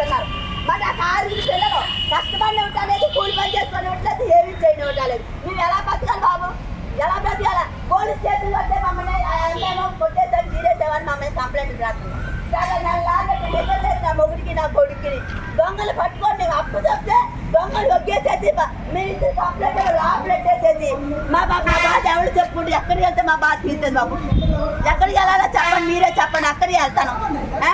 చేస్తున్నారు మరి ఆ కారు పిల్లలు కష్టపడిన ఉంటానేది కూలి పని చేసుకుని ఉంటుంది ఏమి చేయని ఉండాలి నువ్వు ఎలా బతకాలి బాబు? ఎలా బ్రతకాలి? పోలీస్ స్టేషన్ వస్తే మమ్మల్ని అందరూ కొట్టేసాను తీరేసామని మమ్మల్ని కంప్లైంట్ రాస్తున్నాం చాలా నెలలాగా నా మొగుడికి నా కొడుకుని దొంగలు పట్టుకొని దొంగలు మీరు ఇచ్చిన కంప్లైంట్ ఆపరేట్ చేసేసి. మా బాబు మా బాధ ఎవరు చెప్పుకుంటే ఎక్కడికి వెళ్తే మా బాధ తీరుతుంది బాబు. ఎక్కడికి వెళ్ళాలో చెప్పండి మీరే చెప్పండి అక్కడికి వెళ్తాను. ఆ?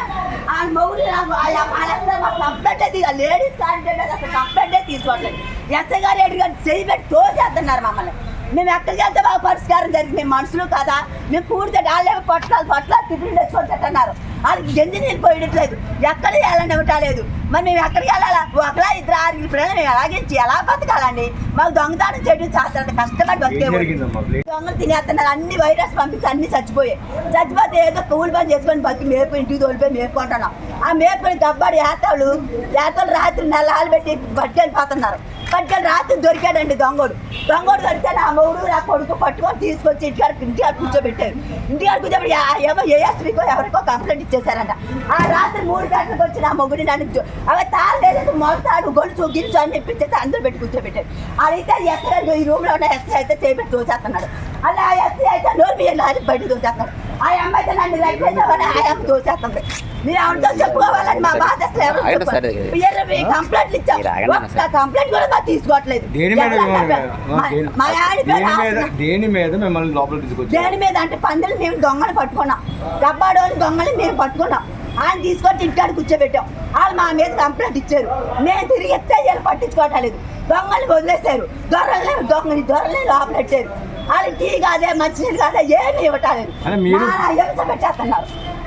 ఆ మొగుడు నాకు ఆ వాళ్ళంతా మాకు కంప్లైంటే తీయ లేడీస్ కాంటే అసలు కంప్లైంటే తీసుకోవట్లేదు. ఎస్ఐ గారు ఏడు గారు చేయి పెట్టి తోసేస్తున్నారు మమ్మల్ని. మేము ఎక్కడికి వెళ్తే బాగా పరిష్కారం జరిగింది. మేము మనుషులు కదా. మేము కూడితే వాళ్ళేమో పొట్లాలు పొట్లాలు టిఫిన్ తెచ్చుకుంటున్నారు వాళ్ళకి జంజి నీళ్ళు పోయట్లేదు ఎక్కడికి వెళ్ళండి ఇవ్వటాలేదు మరి మేము ఎక్కడికి వెళ్ళాలా? ఒకలా ఇద్దరు ఆరుగురు పిల్లలు మేము ఎలాగే ఎలా బతకాలండి? మాకు దొంగతనం చేయడం చాలా కష్టపడి బతికే జరిగిందమ్మా? ప్లీజ్ దొంగలు తినేస్తున్నారు. అన్ని వైరస్ పంపించి అన్ని చచ్చిపోయాయి. చచ్చిపోతే ఏదో కూలి పని చేసుకొని బతికి మేపు ఇంటికి తోలిపోయి మేపుకుంటున్నాం ఆ మేపుని దబ్బాడు ఏతాళ్ళు ఏతాళ్ళు రాత్రి నెలలు పెట్టి పట్టుకెళ్ళిపోతున్నారు. పట్టుకెళ్ళి రాత్రి దొరికాడండి దొంగోడు. దొంగోడు దొరికితే నా మూడు నా కొడుకు పట్టుకొని తీసుకొచ్చి ఇంటికాడ ఇంటికాడ కూర్చోబెట్టారు. ఇంటికాడ కూర్చోబెట్టి ఏమో ఏఎస్పీకో ఎవరికో కంప్లైంట్ వచ్చేసారంట. ఆ రాత్రి మూడు గంటలకు వచ్చి నా మొగుడి నన్ను అవి తాళలేదు మొత్తాడు గొలుసు గిలుసు అని చెప్పి అందరూ పెట్టి కూర్చోబెట్టారు. అదైతే ఎస్ఐ ఈ రూమ్లో ఉన్న ఎస్ఐ అయితే చేపెట్టి తోచేస్తున్నాడు అలా ఆ ఎస్ఐ అయితే నోరు మీ బయట తోచేస్తున్నాడు ఆ నన్ను ఆ అమ్మ తోచేస్తుంది మీరు చెప్పుకోవాలని మా బాధ కంప్లైంట్లు ఇచ్చాం ఒక్క. కంప్లైంట్ కూడా మాకు తీసుకోవట్లేదు. దేని మీద ఎవరన్నా మిమ్మల్ని- మా- దేని- ఆడి మీద ఆసన. దేని మీద మిమ్మల్ని లోపల దేని మీద అంటే పందులు మేము దొంగలు పట్టుకున్నాం. గబ్బాడోని దొంగలు మేము పట్టుకున్నాం. ఆయన తీసుకొచ్చి ఇంటికాడ కూర్చోబెట్టాం. వాళ్ళు మా మీద కంప్లైంట్ ఇచ్చారు. మేము తిరిగి ఎత్తే వీళ్ళు పట్టించుకోవట్లేదు. దొంగలు వదిలేశారు. దొరలే దొంగని దొరలే లోపలెట్టారు వాళ్ళు టీ కాదే మంచినీళ్ళు కాదే ఏమి ఇవ్వటాలేదు. హింస పెట్టేస్తున్నారు.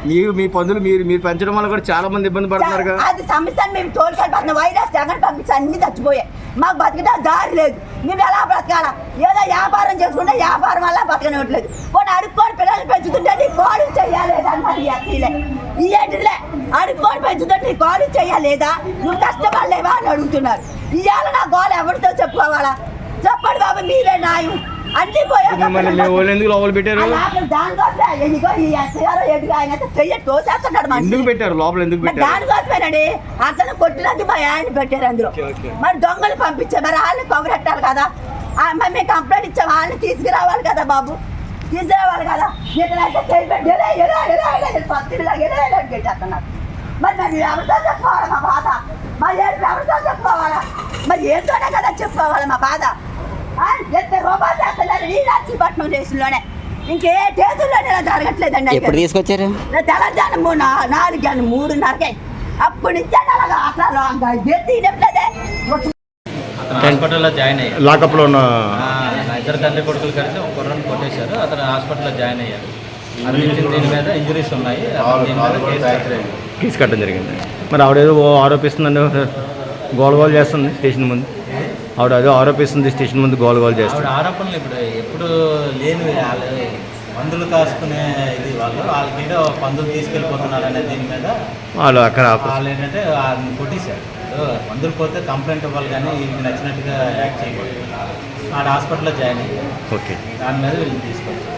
మీరు మీ పందులు మీరు మీరు పెంచడం వల్ల కూడా చాలా మంది ఇబ్బంది పడుతున్నారు కదా అది సమస్య మేము తోలుకెళ్ళిపోతున్న. వైరస్ జగన్ పంపించి అన్ని చచ్చిపోయాయి. మాకు బతికినా దారి లేదు. మేము ఎలా బ్రతకాలా? ఏదో వ్యాపారం చేసుకుంటే వ్యాపారం వల్ల బతకనివ్వట్లేదు. కొన్ని అడుక్కోని పిల్లలు పెంచుతుంటే నీ గోడు అసలే. ఈ ఏంటిలే అడుక్కోని పెంచుతుంటే నీ గోడు చెయ్యాలేదా నువ్వు కష్టపడలేవా అని అడుగుతున్నారు. ఇవాళ నా గోలు ఎవరితో చెప్పుకోవాలా చెప్పండి బాబు మీరే న్యాయం అన్ని ఎందుకు పెట్టారు లోపల ఎందుకు దానికోసమేనండి అతను కొట్టినది మా ఆయన పెట్టారు అందులో. మరి దొంగలు పంపించారు మరి వాళ్ళని కొబ్బరెట్టాలి కదా మరి మేము కంప్లైంట్ ఇచ్చాం వాళ్ళని తీసుకురావాలి కదా బాబు తీసుకురావాలి కదా ఇతనైతే చేయబెట్టి ఎలా ఎలా ఎలా ఎలా అని పత్తిలా ఎలా ఎలా అని పెట్టేస్తున్నారు మరి మరి ఎవరితో చెప్పుకోవాలి మా బాధ మరి ఎవరితో చెప్పుకోవాలా మరి ఏంటోనే కదా చెప్పుకోవాలి మా బాధ? ఆ, ఎంత రూపాయలు చేస్తున్నారు ఈ నర్సీపట్నం స్టేషన్లోనే ఇంకే స్టేషన్లోనే ఇలా జరగట్లేదండి. ఎప్పుడు తీసుకొచ్చారు? తెలంగాణ మూడు నాలుగు కానీ మూడున్నరకే. అప్పుడు నుంచి అలాగా అసలు ఇంకా ఎత్తి హాస్పిటల్లో జాయిన్ అయ్యారు లాకప్లో ఉన్న ఇద్దరు తండ్రి కొడుకులు కలిసి ఒక కుర్రని కొట్టేశారు. అతను హాస్పిటల్లో జాయిన్ అయ్యారు దీని మీద ఇంజరీస్ ఉన్నాయి. కేసు కట్టడం జరిగింది. మరి ఆవిడ ఏదో ఆరోపిస్తుందండి. గోల గోల చేస్తుంది స్టేషన్ ముందు. ఆవిడ అదే ఆరోపిస్తుంది స్టేషన్ ముందు గోల గోల ఆవిడ చేస్తుంది ఆరోపణలు ఇప్పుడు ఎప్పుడు లేని వాళ్ళు మందులు కాసుకునే ఇది వాళ్ళు వాళ్ళకి ఏదో పందులు తీసుకెళ్ళిపోతున్నారు అనే దీని మీద వాళ్ళు అక్కడ వాళ్ళు ఏంటంటే వాళ్ళని కొట్టేశారు. మందులు పోతే కంప్లైంట్ ఇవ్వాలి కానీ వీళ్ళకి నచ్చినట్టుగా యాక్ట్ చేయకూడదు. ఆడ హాస్పిటల్లో జాయిన్ అయ్యారు. ఓకే. దాని మీద వీళ్ళని తీసుకొచ్చారు.